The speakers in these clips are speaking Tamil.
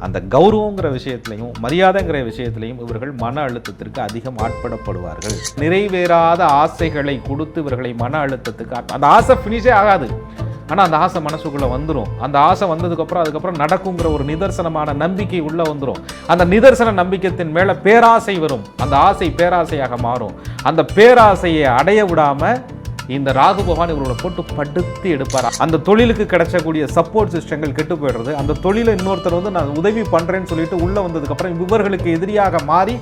அந்த கௌரவங்கிற விஷயத்திலையும் மரியாதைங்கிற விஷயத்திலையும் இவர்கள் மன அழுத்தத்திற்கு அதிகம் ஆட்படப்படுவார்கள். நிறைவேறாத ஆசைகளை கொடுத்து இவர்களை மன அழுத்தத்துக்கு அந்த ஆசை ஃபினிஷே ஆகாது. ஆனால் அந்த ஆசை மனசுக்குள்ளே வந்துடும் அந்த ஆசை வந்ததுக்கப்புறம் அதுக்கப்புறம் நடக்குங்கிற ஒரு நிதர்சனமான நம்பிக்கை உள்ளே வந்துடும் அந்த நிதர்சன நம்பிக்கையத்தின் மேலே பேராசை வரும். அந்த ஆசை பேராசையாக மாறும். அந்த பேராசையை அடைய விடாமல் இந்த ராகு பகவான் இவரோட போட்டு படுத்து எடுப்பார்? அந்த தொழிலுக்கு கிடைச்சக்கூடிய சப்போர்ட் சிஸ்டங்கள் கெட்டு போயிடுறது. அந்த தொழிலை இன்னொருத்தர் வந்து நான் உதவி பண்ணுறேன்னு சொல்லிட்டு உள்ளே வந்ததுக்கப்புறம் இவர்களுக்கு எதிரியாக மாறி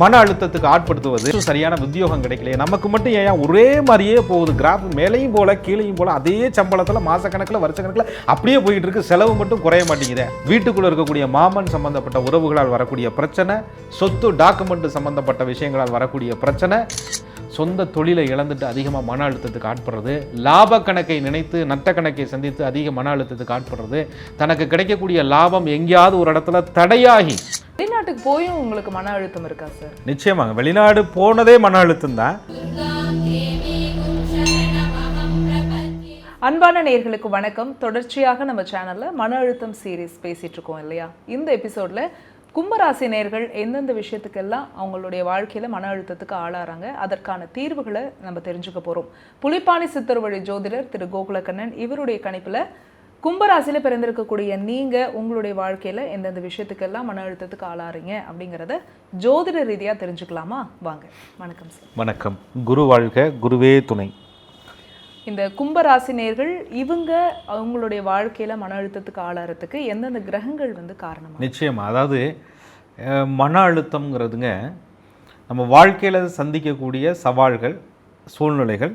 மன அழுத்தத்துக்கு ஆட்படுத்துவது. சரியான உத்தியோகம் கிடைக்கலையே. நமக்கு மட்டும் ஏன் ஒரே மாதிரியே போகுது. கிராஃப் மேலையும் போல கீழேயும் போல அதே சம்பளத்தில் மாசக்கணக்கில் வருஷக்கணக்கில் அப்படியே போயிட்டு இருக்கு. செலவு மட்டும் குறைய மாட்டேங்குது. வீட்டுக்குள்ளே இருக்கக்கூடிய மாமன் சம்பந்தப்பட்ட உறவுகளால் வரக்கூடிய பிரச்சனை சொத்து டாக்குமெண்ட் சம்பந்தப்பட்ட விஷயங்களால் வரக்கூடிய பிரச்சனை சொந்த தொழிலை இழந்துட்டு அதிகமாக மன அழுத்தத்துக்கு ஆட்படுறது லாப கணக்கை நினைத்து நட்ட கணக்கை சந்தித்து அதிக மன அழுத்தத்துக்கு ஆட்படுறது தனக்கு கிடைக்கக்கூடிய லாபம் எங்கேயாவது ஒரு இடத்துல தடையாகி. வெளிநாட்டுக்கு போயும் உங்களுக்கு மன அழுத்தம் இருக்கா சார்? நிச்சயமாங்க வெளிநாடு போனதே மன அழுத்தம் தான் அன்பான நேயர்களுக்கு வணக்கம். தொடர்ச்சியாக நம்ம சேனல்ல மன அழுத்தம் சீரிஸ் பேசிட்டு இருக்கோம் இல்லையா? இந்த எபிசோட்ல கும்பராசினயர்கள் எந்தெந்த விஷயத்துக்கெல்லாம் அவங்களுடைய வாழ்க்கையில் மன அழுத்தத்துக்கு ஆளாகிறாங்க அதற்கான தீர்வுகளை நம்ம தெரிஞ்சுக்க போகிறோம் புலிப்பாணி சித்தர் வழி ஜோதிடர் திரு கோகுலக்கண்ணன் இவருடைய கணிப்பில் கும்பராசியில் பிறந்திருக்கக்கூடிய நீங்கள் உங்களுடைய வாழ்க்கையில் எந்தெந்த விஷயத்துக்கெல்லாம் மன அழுத்தத்துக்கு ஆளாறீங்க அப்படிங்கிறத ஜோதிட ரீதியாக தெரிஞ்சுக்கலாமா? வாங்க. வணக்கம் சார். வணக்கம். குரு வாழ்க குருவே துணை. இந்த கும்பராசினியர்கள் இவங்க அவங்களுடைய வாழ்க்கையில மன அழுத்தத்துக்கு ஆளாறதுக்கு எந்தெந்த கிரகங்கள் வந்து காரணமா நிச்சயமா. அதாவது மன அழுத்தம்ங்கிறதுங்க நம்ம வாழ்க்கையில் சந்திக்கக்கூடிய சவால்கள் சூழ்நிலைகள்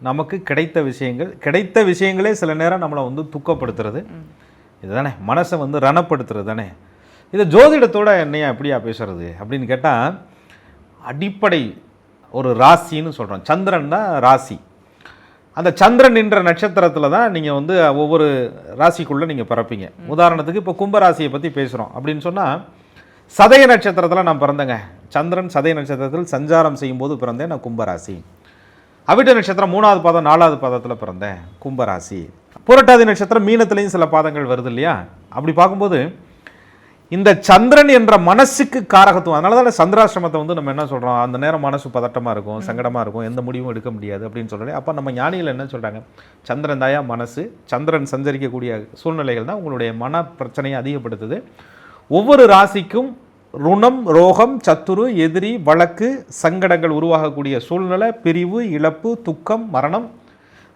நமக்கு கிடைத்த விஷயங்கள் கிடைத்த விஷயங்களே சில நேரம் நம்மளை வந்து துக்கப்படுத்துறது. இதுதானே. மனசை வந்து ரணப்படுத்துறது தானே. இது ஜோதிடத்தோட என்னையா எப்படியா பேசுறது அப்படின்னு கேட்டால் அடிப்படை ஒரு ராசின்னு சொல்கிறோம் சந்திரன் தான் ராசி. அந்த சந்திரன் என்ற நட்சத்திரத்தில் தான் நீங்கள் வந்து ஒவ்வொரு ராசிக்குள்ளே நீங்கள் பிறப்பீங்க. உதாரணத்துக்கு இப்போ கும்பராசியை பற்றி பேசுகிறோம் அப்படின்னு சொன்னால் சதய நட்சத்திரத்தில் நான் பிறந்தேங்க. சந்திரன் சதய நட்சத்திரத்தில் சஞ்சாரம் செய்யும்போது பிறந்தேன் நான் கும்பராசி அவிட்ட நட்சத்திரம் மூணாவது பாதம் நாலாவது பாதத்தில் பிறந்தேன் கும்பராசி புரட்டாதி நட்சத்திரம் மீனத்துலேயும் சில பாதங்கள் வருது இல்லையா? அப்படி பார்க்கும்போது இந்த சந்திரன் என்ற மனசுக்கு காரகத்துவம். அதனால தான் சந்திராசிரமத்தை வந்து நம்ம என்ன சொல்கிறோம் அந்த நேரம் மனசு பதட்டமாக இருக்கும் சங்கடமாக இருக்கும் எந்த முடிவும் எடுக்க முடியாது அப்படின்னு சொல்கிறேன் அப்போ நம்ம ஞானிகள் என்ன சொல்கிறாங்க சந்திரன் தாயா மனசு சந்திரன் சஞ்சரிக்கக்கூடிய சூழ்நிலைகள் தான் உங்களுடைய மன பிரச்சனையை அதிகப்படுத்துது. ஒவ்வொரு ராசிக்கும் ருணம் ரோகம் சத்துரு எதிரி வழக்கு சங்கடங்கள் உருவாகக்கூடிய சூழ்நிலை பிரிவு இழப்பு துக்கம் மரணம்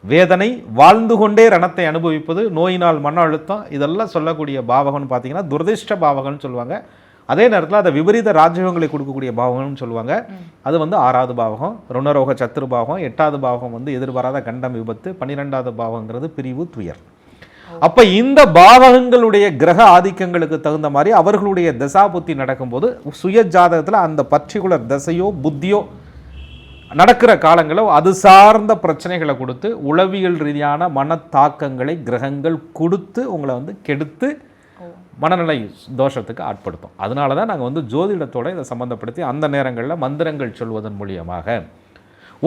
வேதனை வாழ்ந்து கொண்டே ரணத்தை அனுபவிப்பது நோயினால் மன அழுத்தம் இதெல்லாம் சொல்லக்கூடிய பாவகம்னு பார்த்தீங்கன்னா துரதிர்ஷ்ட பாவகம்னு சொல்லுவாங்க. அதே நேரத்தில் அதை விபரீத ராஜ்யங்களை கொடுக்கக்கூடிய பாவகம்னு சொல்லுவாங்க. அது வந்து ஆறாவது பாவகம் ருணரோக சத்துரு பாவகம் எட்டாவது பாவகம் வந்து எதிர்பாராத கண்டம் விபத்து பன்னிரெண்டாவது பாவங்கிறது பிரிவு துயர். அப்ப இந்த பாவகங்களுடைய கிரக ஆதிக்கங்களுக்கு தகுந்த மாதிரி அவர்களுடைய தசாபுத்தி நடக்கும்போது சுய ஜாதகத்துல அந்த பர்டிகுலர் தசையோ புத்தியோ நடக்கிற காலங்களில் அது சார்ந்த பிரச்சனைகளை கொடுத்து உளவியல் ரீதியான மனத்தாக்கங்களை கிரகங்கள் கொடுத்து உங்களை வந்து கெடுத்து மனநிலை தோஷத்துக்கு ஆட்படுத்தும். அதனால தான் நாங்கள் வந்து ஜோதிடத்தோட இதை சம்மந்தப்படுத்தி அந்த நேரங்களில் மந்திரங்கள் சொல்வதன் மூலியமாக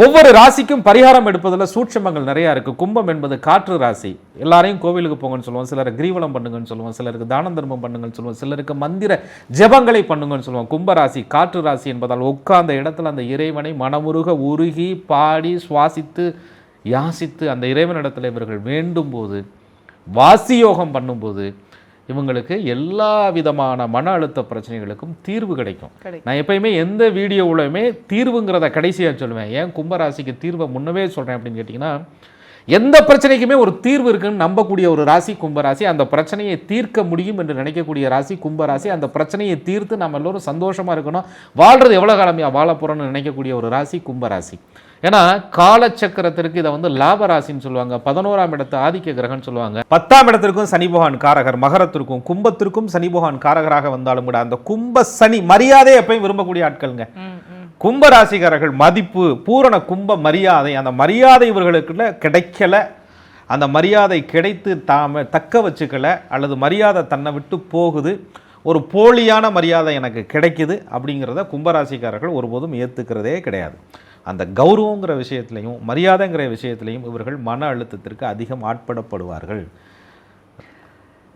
ஒவ்வொரு ராசிக்கும் பரிகாரம் எடுப்பதில் சூட்சமங்கள் நிறையா இருக்குது கும்பம் என்பது காற்று ராசி. எல்லாரையும் கோவிலுக்கு போங்கன்னு சொல்லுவோம். சிலர் கிரீவலம் பண்ணுங்கன்னு சொல்லுவோம். சிலருக்கு தான தர்மம் பண்ணுங்கன்னு சொல்லுவோம். சிலருக்கு மந்திர ஜெபங்களை பண்ணுங்கன்னு சொல்லுவோம். கும்ப ராசி காற்று ராசி என்பதால் உட்கார்ந்த இடத்துல அந்த இறைவனை மனமுருக உருகி பாடி சுவாசித்து யாசித்து அந்த இறைவனிடத்தில் இவர்கள் வேண்டும் போது வாசியோகம் பண்ணும்போது இவங்களுக்கு எல்லா விதமான மன அழுத்த பிரச்சனைகளுக்கும் தீர்வு கிடைக்கும். நான் எப்பயுமே எந்த வீடியோவுலையுமே தீர்வுங்கிறத கடைசியாக சொல்லுவேன் ஏன் கும்பராசிக்கு தீர்வை முன்னவே சொல்கிறேன் அப்படின்னு கேட்டிங்கன்னா எந்த பிரச்சனைக்குமே ஒரு தீர்வு இருக்குன்னு நம்பக்கூடிய ஒரு ராசி கும்பராசி அந்த பிரச்சனையை தீர்க்க முடியும் என்று நினைக்கக்கூடிய ராசி கும்பராசி அந்த பிரச்சனையை தீர்த்து நம்ம எல்லோரும் சந்தோஷமாக இருக்கணும். வாழ்றது எவ்வளோ காலமையா? வாழ போகிறோம்னு நினைக்கக்கூடிய ஒரு ராசி கும்பராசி ஏன்னா காலச்சக்கரத்திற்கு இதை வந்து லாபராசின்னு சொல்லுவாங்க. பதினோராம் இடத்து ஆதிக்க கிரகம்னு சொல்லுவாங்க. பத்தாம் இடத்திற்கும் சனி பகவான் காரகர். மகரத்திற்கும் கும்பத்திற்கும் சனி பகவான் காரகராக வந்தாலும் கூட அந்த கும்ப சனி மரியாதை எப்பயும் விரும்பக்கூடிய ஆட்களுங்க. கும்பராசிகாரர்கள் மதிப்பு பூரண கும்ப மரியாதை அந்த மரியாதை இவர்களுக்குள்ள கிடைக்கல. அந்த மரியாதை கிடைத்து தாம தக்க வச்சுக்கல அல்லது மரியாதை தன்னை விட்டு போகுது. ஒரு போலியான மரியாதை எனக்கு கிடைக்குது அப்படிங்கிறத கும்பராசிக்காரர்கள் ஒருபோதும் ஏற்றுக்கிறதே கிடையாது. அந்த கௌரவங்கிற விஷயத்திலையும் மரியாதைங்கிற விஷயத்திலையும் இவர்கள் மன அழுத்தத்திற்கு அதிகம் ஆட்படப்படுவார்கள்.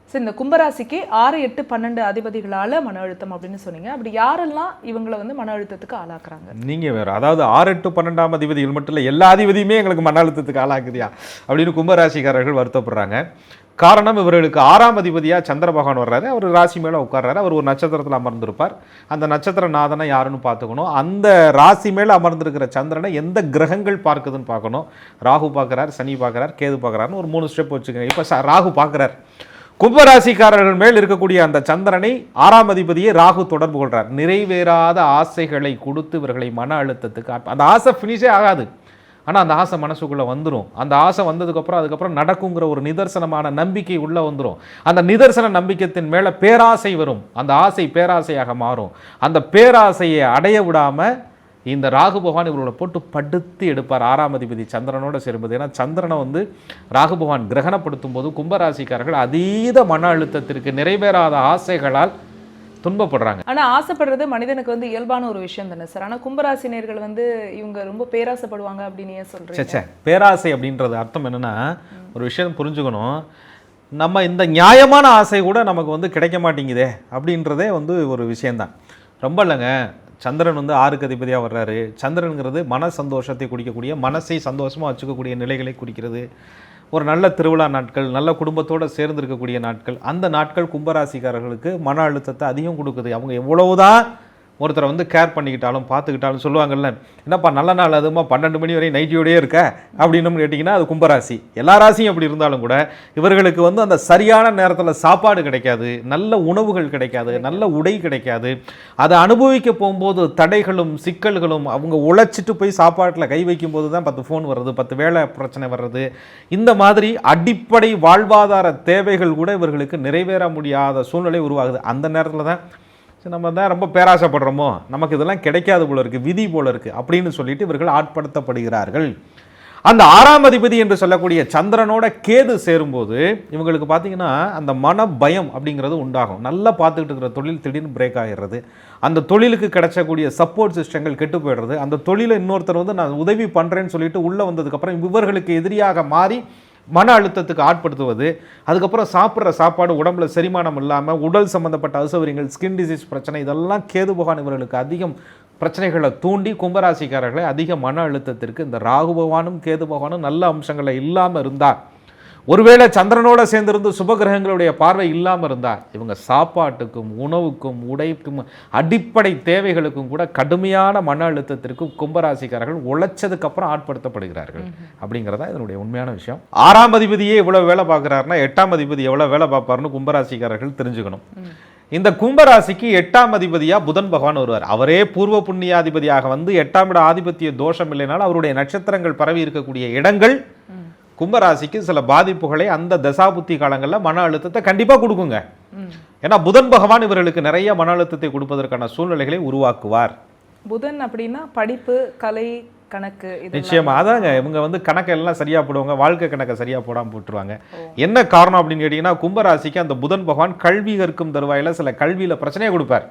சரி இந்த கும்பராசிக்கு ஆறு எட்டு பன்னெண்டு அதிபதிகளால் மன அழுத்தம் அப்படின்னு சொன்னீங்க. அப்படி யாரெல்லாம் இவங்களை வந்து மன அழுத்தத்துக்கு ஆளாக்குறாங்க? நீங்கள் வேற. அதாவது ஆறு எட்டு பன்னெண்டாம் அதிபதிகள் மட்டும் இல்லை எல்லா அதிபதியுமே எங்களுக்கு மன அழுத்தத்துக்கு ஆளாக்குதியா? அப்படின்னு கும்பராசிக்காரர்கள் வருத்தப்படுறாங்க. காரணம் இவர்களுக்கு ஆறாம் அதிபதியாக சந்திர பகவான் வர்றாரு. அவர் ராசி மேலே உட்கார்றாரு. அவர் ஒரு நட்சத்திரத்தில் அமர்ந்திருப்பார். அந்த நட்சத்திர நாதனை யாருன்னு பார்த்துக்கணும். அந்த ராசி மேலே அமர்ந்திருக்கிற சந்திரனை எந்த கிரகங்கள் பார்க்குதுன்னு பார்க்கணும். ராகு பார்க்குறார் சனி பார்க்குறார் கேது பார்க்குறாருன்னு ஒரு மூணு ஸ்டெப் வச்சுக்கோங்க. இப்போ ச- ராகு பார்க்குறார். கும்பராசிக்காரர்கள் மேல் இருக்கக்கூடிய அந்த சந்திரனை ஆறாம் அதிபதியை ராகு தொடர்பு கொள்றார். நிறைவேறாத ஆசைகளை கொடுத்து இவர்களை மன அழுத்தத்துக்கு அந்த ஆசை ஃபினிஷே ஆகாது. ஆனால் அந்த ஆசை மனசுக்குள்ளே வந்துடும் அந்த ஆசை வந்ததுக்கப்புறம் அதுக்கப்புறம் நடக்குங்கிற ஒரு நிதர்சனமான நம்பிக்கை உள்ளே வந்துடும் அந்த நிதர்சன நம்பிக்கையத்தின் மேலே பேராசை வரும். அந்த ஆசை பேராசையாக மாறும். அந்த பேராசையை அடைய விடாமல் இந்த ராகு பகவான் இவர்களை போட்டு படுத்து எடுப்பார். ஆறாம் அதிபதி சந்திரனோட சேரும்போது. ஏன்னா சந்திரனை வந்து ராகு பகவான் கிரகணப்படுத்தும் போது கும்பராசிக்காரர்கள் அதீத மன அழுத்தத்திற்கு நிறைவேறாத ஆசைகளால் துன்பப்படுறாங்க. ஆனா ஆசைப்படுறது மனிதனுக்கு வந்து இயல்பான ஒரு விஷயம் தானே சார். ஆனா கும்பராசினியர்கள் வந்து இவங்க ரொம்ப பேராசைப்படுவாங்க அப்படின்னு ஏன் சொல்றீங்க? சே பேராசை அப்படின்றது அர்த்தம் என்னன்னா ஒரு விஷயம் புரிஞ்சுக்கணும். நம்ம இந்த நியாயமான ஆசை கூட நமக்கு வந்து கிடைக்க மாட்டேங்குதே அப்படின்றதே வந்து ஒரு விஷயம்தான். ரொம்ப இல்லைங்க. சந்திரன் வந்து ஆறுக்கு அதிபதியாக வர்றாரு. சந்திரனுங்கிறது மன சந்தோஷத்தை குறிக்கக்கூடிய மனசை சந்தோஷமாக வச்சுக்கக்கூடிய நிலைகளை குறிக்கிறது. ஒரு நல்ல திருவிழா நாட்கள் நல்ல குடும்பத்தோடு சேர்ந்து இருக்கக்கூடிய நாட்கள் அந்த நாட்கள் கும்பராசிக்காரர்களுக்கு மன அழுத்தத்தை அதிகம் கொடுக்குது. அவங்க எவ்வளவுதான் ஒருத்தரை வந்து கேர் பண்ணிக்கிட்டாலும் பார்த்துக்கிட்டாலும் சொல்லுவாங்கல்ல என்னப்பா நல்ல நாள் அதுமா பன்னெண்டு மணி வரை நைட்டியோடயே இருக்க? அப்படின்னு கேட்டிங்கன்னா அது கும்பராசி. எல்லா ராசியும் அப்படி இருந்தாலும் கூட இவர்களுக்கு வந்து அந்த சரியான நேரத்தில் சாப்பாடு கிடைக்காது நல்ல உணவுகள் கிடைக்காது நல்ல உடை கிடைக்காது. அதை அனுபவிக்க போகும்போது தடைகளும் சிக்கல்களும் அவங்க உழைச்சிட்டு போய் சாப்பாட்டில் கை வைக்கும்போது தான் பத்து ஃபோன் வர்றது பத்து வேலை பிரச்சனை வர்றது. இந்த மாதிரி அடிப்படை வாழ்வாதார தேவைகள் கூட இவர்களுக்கு நிறைவேற முடியாத சூழ்நிலை உருவாகுது. அந்த நேரத்தில் தான் சரி, நம்ம தான் ரொம்ப பேராசைப்படுறோமோ? நமக்கு இதெல்லாம் கிடைக்காது போல இருக்குது விதி போல இருக்குது அப்படின்னு சொல்லிட்டு இவர்கள் ஆட்படுத்தப்படுகிறார்கள். அந்த ஆறாம் அதிபதி என்று சொல்லக்கூடிய சந்திரனோட கேது சேரும்போது இவங்களுக்கு பார்த்தீங்கன்னா அந்த மன பயம் அப்படிங்கிறது உண்டாகும். நல்லா பார்த்துக்கிட்டு இருக்கிற தொழில் திடீர்னு பிரேக் ஆகிடுறது அந்த தொழிலுக்கு கிடைச்சக்கூடிய சப்போர்ட் சிஸ்டங்கள் கெட்டு போயிடுறது. அந்த தொழிலை இன்னொருத்தர் வந்து நான் உதவி பண்ணுறேன்னு சொல்லிட்டு உள்ளே வந்ததுக்கப்புறம் இவர்களுக்கு எதிரியாக மாறி மன அழுத்தத்துக்கு ஆட்படுத்துவது அதுக்கப்புறம் சாப்பிட்ற சாப்பாடு உடம்புல செரிமானம் இல்லாமல் உடல் சம்மந்தப்பட்ட அசௌகரியங்கள் ஸ்கின் டிசீஸ் பிரச்சனை இதெல்லாம் கேது பகவான் இவர்களுக்கு அதிகம் பிரச்சனைகளை தூண்டி கும்பராசிக்காரர்களை அதிக மன அழுத்தத்திற்கு இந்த ராகு பகவானும் கேது பகவானும் நல்ல அம்சங்களை இல்லாமல் இருந்தார். ஒருவேளை சந்திரனோட சேர்ந்திருந்து சுபகிரகங்களுடைய பார்வை இல்லாமல் இருந்தார் இவங்க சாப்பாட்டுக்கும் உணவுக்கும் உடைக்கும் அடிப்படை தேவைகளுக்கும் கூட கடுமையான மன அழுத்தத்திற்கு கும்பராசிக்காரர்கள் உழைச்சதுக்கு அப்புறம் ஆட்படுத்தப்படுகிறார்கள். அப்படிங்கிறதா இதனுடைய உண்மையான விஷயம். ஆறாம் அதிபதியே இவ்வளவு வேலை பார்க்குறாருன்னா எட்டாம் அதிபதி எவ்வளவு வேலை பார்ப்பாருன்னு கும்பராசிக்காரர்கள் தெரிஞ்சுக்கணும். இந்த கும்பராசிக்கு எட்டாம் அதிபதியா புதன் பகவான் வருவார். அவரே பூர்வ புண்ணியாதிபதியாக வந்து எட்டாம் இட ஆதிபத்திய தோஷம் இல்லைனாலும் அவருடைய நட்சத்திரங்கள் பரவி இருக்கக்கூடிய இடங்கள் கும்பராசிக்கு சில பாதிப்புகளை அந்த தசாபுத்தி காலங்களில் மன அழுத்தத்தை கண்டிப்பாக கொடுக்குங்க. ஏன்னா புதன் பகவான் இவர்களுக்கு நிறைய மன அழுத்தத்தை கொடுப்பதற்கான சூழ்நிலைகளை உருவாக்குவார். புதன் அப்படின்னா படிப்பு கலை கணக்கு நிச்சயமா. அதாங்க இவங்க வந்து கணக்கை எல்லாம் சரியா போடுவாங்க வாழ்க்கை கணக்கை சரியா போடாம போட்டுருவாங்க. என்ன காரணம் அப்படின்னு கேட்டீங்கன்னா கும்பராசிக்கு அந்த புதன் பகவான் கல்வி கற்கும் தருவாயில சில கல்வியில பிரச்சனையை கொடுப்பார்.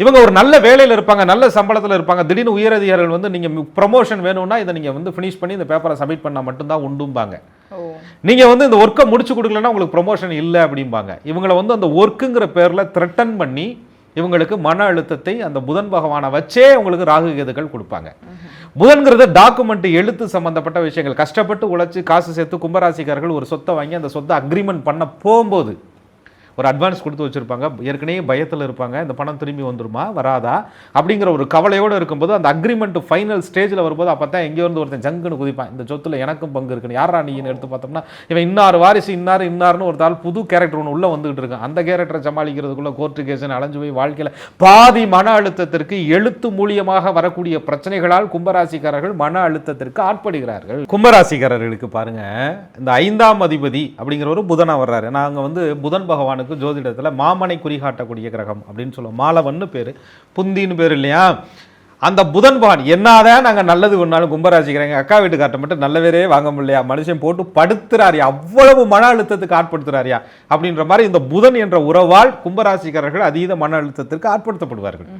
இவங்க ஒரு நல்ல வேலையில இருப்பாங்க நல்ல சம்பளத்துல இருப்பாங்க. திடீர்னு உயரதிகாரிகள் வந்து நீங்க ப்ரமோஷன் வேணும்னா இதை நீங்க வந்து ஃபினிஷ் பண்ணி இந்த பேப்பரை சப்மிட் பண்ணா மட்டும்தான் உண்டும்பாங்க. ஓ. நீங்க வந்து இந்த ஒர்க்கை முடிச்சு கொடுக்கலன்னா உங்களுக்கு ப்ரொமோஷன் இல்லை அப்படிம்பாங்க. இவங்களை வந்து அந்த ஒர்க்குங்கிற பேர்ல த்ரெட்டன் பண்ணி இவங்களுக்கு மன அழுத்தத்தை அந்த புதன் பகவானை வச்சே உங்களுக்கு ராகு கேதுகள் கொடுப்பாங்க. புதன்கிறது டாக்குமெண்ட் எழுத்து சம்பந்தப்பட்ட விஷயங்கள். கஷ்டப்பட்டு உழைச்சு காசு சேர்த்து கும்பராசிக்காரர்கள் ஒரு சொத்தை வாங்கி அந்த சொத்தை அக்ரிமெண்ட் பண்ண போகும்போது ஒரு அட்வான்ஸ் கொடுத்து வச்சுருப்பாங்க. ஏற்கனவே பயத்தில் இருப்பாங்க. இந்த பணம் திரும்பி வந்துருமா? வராதா? அப்படிங்கிற ஒரு கவலையோடு இருக்கும்போது அந்த அக்ரிமெண்ட் ஃபைனல் ஸ்டேஜில் வரும்போது அப்போ தான் எங்கேயோ இருந்து ஒருத்தன் ஜங்குன்னு குதிப்பான். இந்த சொத்தில் எனக்கும் பங்கு இருக்குன்னு. யாரா நீன்னு எடுத்து பார்த்தோம்னா இவன் இன்னார் வாரிசு இன்னார் இன்னார்னு ஒரு தாள் புது கேரக்டர் ஒன்று உள்ளே வந்துகிட்டு இருக்கான். அந்த கேரக்டரை சமாளிக்கிறதுக்குள்ள கோர்ட்டு கேஸ்னு அலைஞ்சு போய் வாழ்க்கையில் பாதி மன அழுத்தத்திற்கு எழுத்து மூலியமாக வரக்கூடிய பிரச்சனைகளால் கும்பராசிக்காரர்கள் மன அழுத்தத்திற்கு ஆட்படுகிறார்கள். கும்பராசிக்காரர்களுக்கு பாருங்க இந்த ஐந்தாம் அதிபதி அப்படிங்கிற ஒரு புதனா வர்றாரு. நாங்கள் வந்து புதன் பகவானுக்கு ஜோதிடத்தில் மாமனை குறிகாட்டக்கூடிய கிரகம் அப்படின்னு சொல்லுவோம். மாலவன்னு பேர். புந்தின்னு பேர் இல்லையா? அந்த புதன் பகவான் என்னதான் நாங்கள் நல்லது ஒன்றாலும் கும்பராசிக்கிறேங்க அக்கா வீட்டுக்கார்ட்ட மட்டும் நல்ல பேரே வாங்க முடியலையா? மனுஷன் போட்டு படுத்துறாரியா? அவ்வளவு மன அழுத்தத்துக்கு ஆட்படுத்துறாரியா? அப்படின்ற மாதிரி இந்த புதன் என்ற உறவால் கும்பராசிக்காரர்கள் அதீத மன அழுத்தத்திற்கு ஆட்படுத்தப்படுவார்கள்.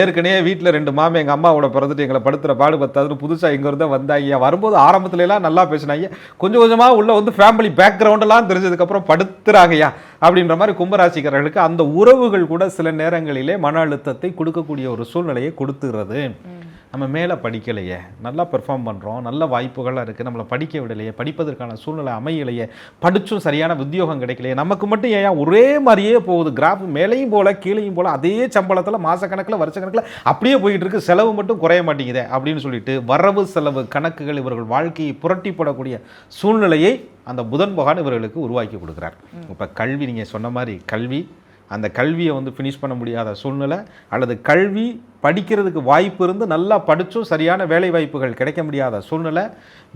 ஏற்கனவே வீட்டில் ரெண்டு மாமி எங்கள் அம்மாவோட பிறந்துட்டு எங்களை படுத்துற பாடு பத்தாதுன்னு புதுசாக இங்கே இருந்தால் வந்தாங்க வரும்போது ஆரம்பத்துல எல்லாம் நல்லா பேசினாங்க கொஞ்சம் கொஞ்சமாக உள்ள வந்து ஃபேமிலி பேக்ரவுண்டெல்லாம் தெரிஞ்சதுக்கப்புறம் படுத்துறாங்கய்யா. அப்படின்ற மாதிரி கும்பராசிக்காரர்களுக்கு அந்த உறவுகள் கூட சில நேரங்களிலே மன அழுத்தத்தை கொடுக்கக்கூடிய ஒரு சூழ்நிலையை கொடுத்துறது. நம்ம மேலே படிக்கலையே நல்லா பெர்ஃபார்ம் பண்ணுறோம் நல்ல வாய்ப்புகளாக இருக்குது நம்மளை படிக்க விடலையே படிப்பதற்கான சூழ்நிலை அமையலையே படிச்சும் சரியான உத்தியோகம் கிடைக்கலையே நமக்கு மட்டும் ஏன் ஒரே மாதிரியே போகுது கிராஃப் மேலேயும் போல கீழேயும் போல அதே சம்பளத்தில் மாதக்கணக்கில் வருஷக்கணக்கில் அப்படியே போயிட்டு இருக்கு செலவு மட்டும் குறைய மாட்டேங்குதே அப்படின்னு சொல்லிட்டு வரவு செலவு கணக்குகள் இவர்கள் வாழ்க்கையை புரட்டி போடக்கூடிய சூழ்நிலையை அந்த புதன் பகவான் இவர்களுக்கு உருவாக்கி கொடுக்குறார். இப்போ கல்வி நீங்கள் சொன்ன மாதிரி கல்வி அந்த கல்வியை வந்து ஃபினிஷ் பண்ண முடியாத சூழ்நிலை அல்லது கல்வி படிக்கிறதுக்கு வாய்ப்பு இருந்து நல்லா படிச்சும் சரியான வேலை வாய்ப்புகள் கிடைக்க முடியாத சூழ்நிலை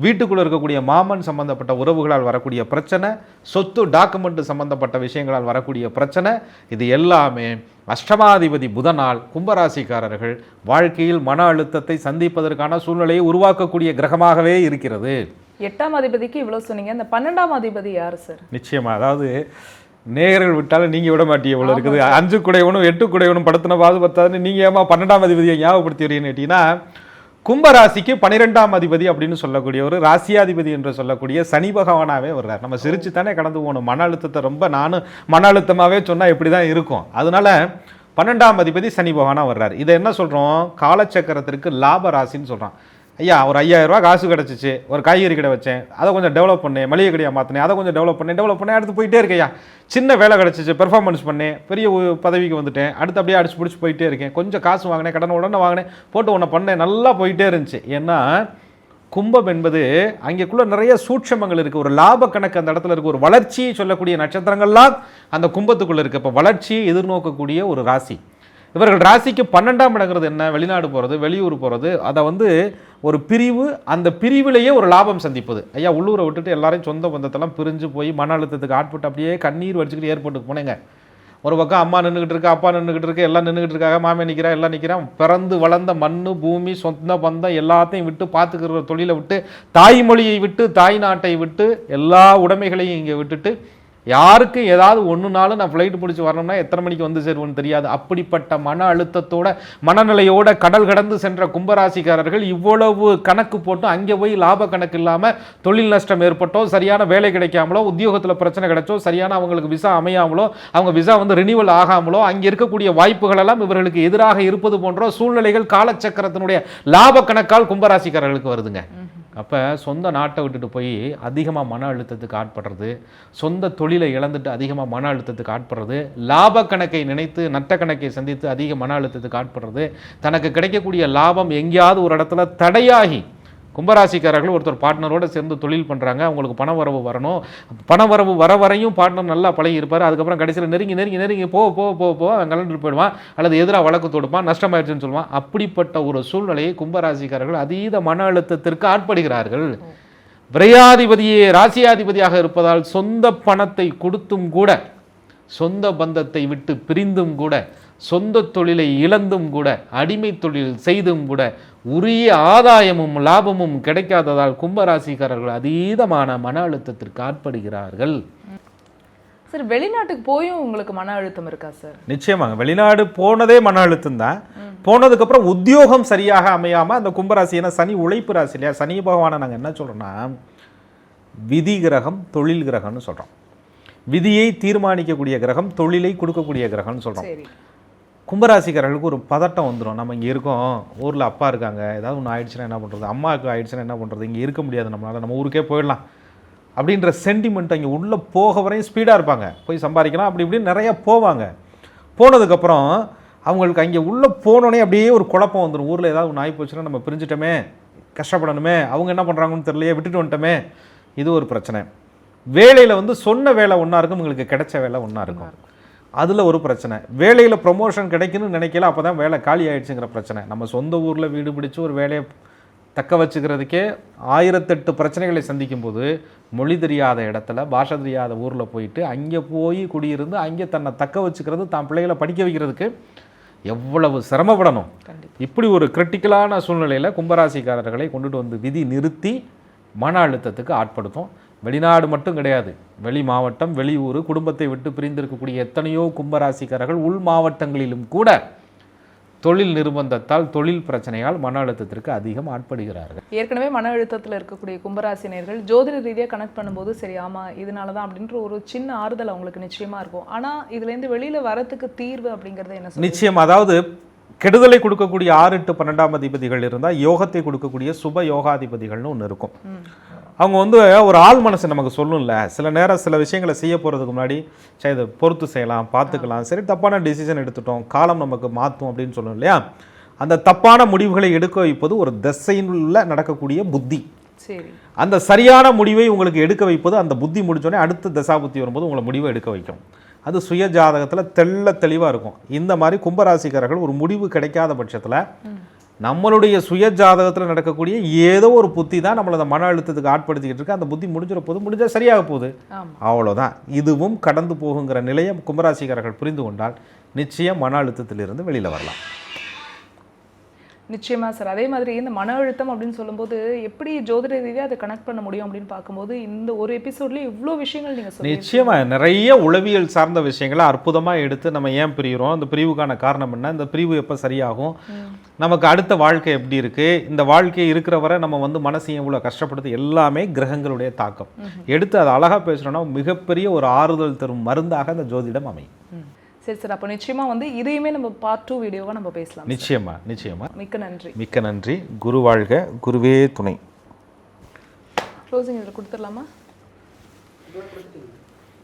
வீட்டுக்குள்ளே இருக்கக்கூடிய மாமன் சம்பந்தப்பட்ட உறவுகளால் வரக்கூடிய பிரச்சனை சொத்து டாக்குமெண்ட் சம்பந்தப்பட்ட விஷயங்களால் வரக்கூடிய பிரச்சனை இது எல்லாமே அஷ்டமாதிபதி புதனால் கும்பராசிக்காரர்கள் வாழ்க்கையில் மன அழுத்தத்தை சந்திப்பதற்கான சூழ்நிலையை உருவாக்கக்கூடிய கிரகமாகவே இருக்கிறது. எட்டாம் அதிபதிக்கு இவ்வளவு சொன்னீங்க. இந்த பன்னெண்டாம் அதிபதி யாரு சார்? நிச்சயமா. அதாவது நேயர்கள் விட்டாலும் நீங்க விட மாட்டீங்க இவ்வளவு இருக்குது. அஞ்சு குடையவனும் எட்டு குடையவனும் படுத்தின பாது பத்தாதுன்னு நீங்க ஏமா பன்னெண்டாம் அதிபதியை ஞாபகப்படுத்தி வரீங்கன்னு கேட்டீங்கன்னா கும்பராசிக்கு பன்னிரெண்டாம் அதிபதி அப்படின்னு சொல்லக்கூடிய ஒரு ராசியாதிபதி என்று சொல்லக்கூடிய சனி பகவானாவே வர்றார். நம்ம சிரிச்சு தானே கடந்து போகணும். மன அழுத்தத்தை ரொம்ப நானும் மன அழுத்தமாவே சொன்னா இப்படி தான் இருக்கும். அதனால பன்னெண்டாம் அதிபதி சனி பகவானா வர்றார். இதை என்ன சொல்றோம்? காலச்சக்கரத்திற்கு லாப ராசின்னு சொல்றான். ஐயா ஒரு ஐயாயிரரூவா காசு கிடச்சிச்சு ஒரு காய்கறி கடை வச்சேன் அதை கொஞ்சம் டெவலப் பண்ணேன் மளிகை கடையாக மாற்றினேன் அதை கொஞ்சம் டெவலப் பண்ணேன் டெவலப் பண்ணேன் அடுத்து போயிட்டே இருக்கையா சின்ன வேலை கிடச்சிச்சு பெர்ஃபார்மன்ஸ் பண்ணேன் பெரிய ஒரு பதவிக்கு வந்துட்டேன் அடுத்து அப்படியே அடிச்சு பிடிச்சி போயிட்டே இருக்கேன். கொஞ்சம் காசு வாங்கினேன் கடன் உடனே வாங்கினேன் போட்டு ஒன்று பண்ணேன் நல்லா போயிட்டே இருந்துச்சு. ஏன்னா கும்பம் என்பது அங்கேக்குள்ள நிறைய சூட்சமங்கள் இருக்குது ஒரு லாப கணக்கு அந்த இடத்துல இருக்குது ஒரு வளர்ச்சியை சொல்லக்கூடிய நட்சத்திரங்கள்லாம் அந்த கும்பத்துக்குள்ளே இருக்குது இப்போ வளர்ச்சியை எதிர்நோக்கக்கூடிய ஒரு ராசி. இவர்கள் ராசிக்கு பன்னெண்டாம் இடங்கிறது என்ன? வெளிநாடு போகிறது வெளியூர் போகிறது அதை வந்து ஒரு பிரிவு அந்த பிரிவிலேயே ஒரு லாபம் சந்திப்பது. ஐயா உள்ளூரை விட்டுட்டு எல்லாரையும் சொந்த பந்தத்தெல்லாம் பிரிஞ்சு போய் மன அழுத்தத்துக்கு ஆட்பட்டு அப்படியே கண்ணீர் வடிச்சுக்கிட்டு ஏற்பட்டு போனேங்க. ஒரு பக்கம் அம்மா நின்றுக்கிட்டு இருக்கா அப்பா நின்றுக்கிட்டு இருக்கு எல்லாம் நின்றுக்கிட்டு இருக்காங்க மாமே நிற்கிறா எல்லாம் நிற்கிறான் பிறந்து வளர்ந்த மண் பூமி சொந்த பந்தம் எல்லாத்தையும் விட்டு பார்த்துக்கிற தொழிலை விட்டு தாய்மொழியை விட்டு தாய் நாட்டை விட்டு எல்லா உடைமைகளையும் இங்கே விட்டுட்டு யாருக்கு ஏதாவது ஒன்றுனாலும் நான் ஃப்ளைட் பிடிச்சி வரணும்னா எத்தனை மணிக்கு வந்து சேருவோன்னு தெரியாது. அப்படிப்பட்ட மன அழுத்தத்தோட மனநிலையோட கடல் கடந்து சென்ற கும்பராசிக்காரர்கள் இவ்வளவு கணக்கு போட்டும் அங்கே போய் லாப கணக்கு இல்லாமல் தொழில் நஷ்டம் ஏற்பட்டோ சரியான வேலை கிடைக்காமலோ உத்தியோகத்தில் பிரச்சனை கிடைச்சோ சரியான அவங்களுக்கு விசா அமையாமலோ அவங்க விசா வந்து ரினிவல் ஆகாமலோ அங்கே இருக்கக்கூடிய வாய்ப்புகள் எல்லாம் இவர்களுக்கு எதிராக இருப்பது போன்ற சூழ்நிலைகள் காலச்சக்கரத்தினுடைய லாப கணக்கால் கும்பராசிக்காரர்களுக்கு வருதுங்க. அப்போ சொந்த நாட்டை விட்டுட்டு போய் அதிகமாக மன அழுத்தத்துக்கு ஆட்படுறது சொந்த தொழிலை இழந்துட்டு அதிகமாக மன அழுத்தத்துக்கு ஆட்படுறது லாப கணக்கை நினைத்து நட்ட கணக்கை சந்தித்து அதிக மன அழுத்தத்துக்கு ஆட்படுறது தனக்கு கிடைக்கக்கூடிய லாபம் எங்கேயாவது ஒரு இடத்துல தடையாகி கும்பராசிக்காரர்கள் ஒருத்தர் பார்ட்னரோட சேர்ந்து தொழில் பண்ணுறாங்க அவங்களுக்கு பண வரவு வரணும். பண வரவு வர வரையும் பார்ட்னர் நல்லா பழகி இருப்பார். அதுக்கப்புறம் கடைசியில் நெருங்கி நெருங்கி நெருங்கி போ போ போ போ அவன் கலந்துட்டு போயிடுவான். அல்லது எதிராக வழக்கு தொடுப்பான் நஷ்டமாயிடுச்சுன்னு சொல்லுவான். அப்படிப்பட்ட ஒரு சூழ்நிலையை கும்பராசிக்காரர்கள் அதீத மன அழுத்தத்திற்கு ஆட்படுகிறார்கள். விரையாதிபதியே ராசியாதிபதியாக இருப்பதால் சொந்த பணத்தை கொடுத்தும் கூட சொந்த பந்தத்தை விட்டு பிரிந்தும் கூட சொந்த தொழிலை இழந்தும் கூட அடிமை தொழில் செய்தும் கூட உரிய ஆதாயமும் லாபமும் கிடைக்காததால் கும்பராசிக்காரர்கள் அதீதமான மன அழுத்தத்திற்கு ஆட்படுகிறார்கள். சார் வெளிநாட்டுக்கு போயும் உங்களுக்கு மன அழுத்தம் இருக்கா சார்? நிச்சயமாங்க வெளிநாடு போனதே மன அழுத்தம் தான் போனதுக்கப்புறம் உத்தியோகம் சரியாக அமையாமல் அந்த கும்பராசி ஏன்னா சனி உழைப்பு ராசி இல்லையா? சனி பகவானை நாங்கள் என்ன சொல்கிறோன்னா விதி கிரகம் தொழில் கிரகம்னு சொல்கிறோம் விதியை தீர்மானிக்கக்கூடிய கிரகம் தொழிலை கொடுக்கக்கூடிய கிரகம்னு சொல்கிறோம் சரி. கும்பராசிக்காரர்களுக்கு ஒரு பதட்டம் வந்துடும் நம்ம இங்கே இருக்கோம். ஊரில் அப்பா இருக்காங்க. ஏதாவது ஒன்று ஆயிடுச்சுன்னா என்ன பண்ணுறது அம்மாவுக்கு ஆயிடுச்சுன்னா என்ன பண்ணுறது இங்கே இருக்க முடியாது நம்மளால். நம்ம ஊருக்கே போயிடலாம். அப்படின்ற சென்டிமெண்ட் அங்கே உள்ளே போக வரையும் ஸ்பீடாக இருப்பாங்க. போய் சம்பாதிக்கலாம். அப்படி இப்படின்னு நிறைய போவாங்க. போனதுக்கப்புறம் அவங்களுக்கு அங்கே உள்ளே போனோடனே அப்படியே ஒரு குழப்பம் வந்துடும் ஊரில் ஏதாவது ஒன்று ஆகி போச்சுன்னா நம்ம பிரிஞ்சிட்டோமே கஷ்டப்படணுமே அவங்க என்ன பண்ணுறாங்கன்னு தெரியலையே விட்டுட்டு வந்துட்டோமே. இது ஒரு பிரச்சனை. வேலையில் வந்து சொன்ன வேலை ஒன்றா இருக்கும். உங்களுக்கு கிடைச்ச வேலை ஒன்றா இருக்கும். அதில் ஒரு பிரச்சனை. வேலையில் ப்ரொமோஷன் கிடைக்குன்னு நினைக்கல அப்போ தான் வேலை காலி ஆயிடுச்சுங்கிற பிரச்சனை. நம்ம சொந்த ஊரில் வீடு பிடிச்சு ஒரு வேலையை தக்க வச்சுக்கிறதுக்கே ஆயிரத்தெட்டு பிரச்சனைகளை சந்திக்கும் போது மொழி தெரியாத இடத்துல பாஷை தெரியாத ஊரில் போயிட்டு அங்கே போய் குடியிருந்து அங்கே தன்னை தக்க வச்சுக்கிறது தான் பிள்ளைகளை படிக்க வைக்கிறதுக்கு எவ்வளவு சிரமப்படணும். இப்படி ஒரு கிரிட்டிக்கலான சூழ்நிலையில் கும்பராசிக்காரர்களை கொண்டுட்டு வந்து விதி நிறுத்தி மன அழுத்தத்துக்கு ஆட்படுத்தும். வெளிநாடு மட்டும் கிடையாது. வெளி மாவட்டம் வெளியூர் குடும்பத்தை விட்டு பிரிந்திருக்கக்கூடிய எத்தனையோ கும்பராசிக்காரர்கள் உள் மாவட்டங்களிலும் கூட தொழில் நிர்பந்தத்தால் தொழில் பிரச்சனையால் மன அழுத்தத்திற்கு அதிகம் ஆட்படுகிறார்கள். ஏற்கனவே மன அழுத்தத்தில் இருக்கக்கூடிய கும்பராசினியர்கள் ஜோதிட ரீதியாக கனெக்ட் பண்ணும்போது சரி ஆமா இதனால தான் அப்படின்ற ஒரு சின்ன ஆறுதல் அவங்களுக்கு நிச்சயமா இருக்கும். ஆனா இதுலேருந்து வெளியில வரத்துக்கு தீர்வு அப்படிங்கறது என்ன நிச்சயம். அதாவது கெடுதலை கொடுக்கக்கூடிய ஆறு எட்டு பன்னெண்டாம் அதிபதிகள் இருந்தால் யோகத்தை கொடுக்கக்கூடிய சுப யோகாதிபதிகள்னு ஒன்று இருக்கும். அவங்க வந்து ஒரு ஆள் மனசு நமக்கு சொல்லும்ல. சில நேரம் சில விஷயங்களை செய்ய போகிறதுக்கு முன்னாடி சரி இதை பொறுத்து செய்யலாம் பார்த்துக்கலாம். சரி தப்பான டிசிஷன் எடுத்துட்டோம் காலம் நமக்கு மாற்றும் அப்படின்னு சொல்லும் இல்லையா? அந்த தப்பான முடிவுகளை எடுக்க வைப்பது ஒரு திசையில் நடக்கக்கூடிய புத்தி. சரி. அந்த சரியான முடிவை உங்களுக்கு எடுக்க வைப்பது அந்த புத்தி முடிஞ்சோடனே அடுத்த தசாபுத்தி வரும்போது உங்களை முடிவை எடுக்க வைக்கும். அது சுய ஜாதகத்தில் தெள்ள தெளிவாக இருக்கும். இந்த மாதிரி கும்பராசிக்காரர்கள் ஒரு முடிவு கிடைக்காத பட்சத்தில் நம்மளுடைய சுய ஜாதகத்தில் நடக்கக்கூடிய ஏதோ ஒரு புத்தி தான் நம்மளை அந்த மன அழுத்தத்துக்கு ஆட்படுத்திக்கிட்டு இருக்கு. அந்த புத்தி முடிஞ்சிட போது முடிஞ்சா சரியாக போகுது. அவ்வளோதான் இதுவும் கடந்து போகுங்கிற நிலையை கும்பராசிக்காரர்கள் புரிந்து கொண்டால் நிச்சயம் மன அழுத்தத்திலிருந்து வெளியில் வரலாம். நிச்சயமா சார். அதே மாதிரி இந்த மன அழுத்தம் அப்படின்னு சொல்லும்போது எப்படி ஜோதிட ரீதியாக அதை கனெக்ட் பண்ண முடியும் அப்படின்னு பார்க்கும்போது இந்த ஒரு எபிசோட்ல இவ்வளோ விஷயங்கள் நீங்க சொல்லி நிச்சயமா. நிறைய உளவியல் சார்ந்த விஷயங்களை அற்புதமா எடுத்து நம்ம ஏன் பிரிகிறோம் அந்த பிரிவுக்கான காரணம் என்ன? இந்த பிரிவு எப்போ சரியாகும்? நமக்கு அடுத்த வாழ்க்கை எப்படி இருக்கு? இந்த வாழ்க்கை இருக்கிற வரை நம்ம வந்து மனசையும் இவ்வளோ கஷ்டப்படுது எல்லாமே கிரகங்களுடைய தாக்கம். எடுத்து அதை அழகா பேசுறோம்னா மிகப்பெரிய ஒரு ஆறுதல் தரும் மருந்தாக அந்த ஜோதிடம் அமையும். சரி சார். அப்போ நிச்சயமா வந்து இதையுமே நம்ம பார்ட் டூ வீடியோவா நம்ம பேசலாம் நிச்சயமா நிச்சயமா. மிக்க நன்றி. மிக்க நன்றி. குரு வாழ்க. குருவே துணை. க்ளோசிங் இதில் கொடுத்துடலாமா?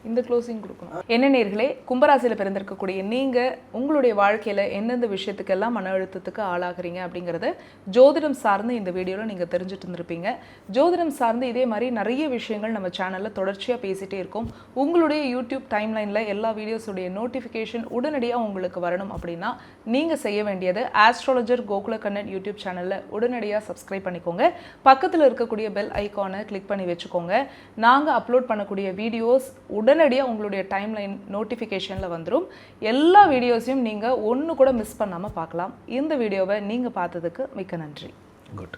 இந்த க்ளோசிங் கொடுக்கணும். என்ன நேர்களே கும்பராசியில் பிறந்திருக்கக்கூடிய நீங்கள் உங்களுடைய வாழ்க்கையில் எந்தெந்த விஷயத்துக்கெல்லாம் மன அழுத்தத்துக்கு ஆளாகிறீங்க அப்படிங்கிறத ஜோதிடம் சார்ந்து இந்த வீடியோவில் நீங்கள் தெரிஞ்சுட்டு இருந்திருப்பீங்க. ஜோதிடம் சார்ந்து இதே மாதிரி நிறைய விஷயங்கள் நம்ம சேனலில் தொடர்ச்சியாக பேசிகிட்டே இருக்கோம். உங்களுடைய யூடியூப் டைம்லைனில் எல்லா வீடியோஸுடைய நோட்டிஃபிகேஷன் உடனடியாக உங்களுக்கு வரணும் அப்படின்னா நீங்கள் செய்ய வேண்டியது ஆஸ்ட்ராலஜர் கோகுலகண்ணன் யூடியூப் சேனலில் உடனடியாக சப்ஸ்கிரைப் பண்ணிக்கோங்க. பக்கத்தில் இருக்கக்கூடிய பெல் ஐக்கானை கிளிக் பண்ணி வச்சுக்கோங்க. நாங்கள் அப்லோட் பண்ணக்கூடிய வீடியோஸ் உடனடியாக உங்களுடைய டைம் லைன் நோட்டிஃபிகேஷனில் வந்துடும் எல்லா வீடியோஸையும் நீங்கள் ஒன்று கூட மிஸ் பண்ணாமல் பார்க்கலாம். இந்த வீடியோவை நீங்கள் பார்த்ததுக்கு மிக்க நன்றி. குட்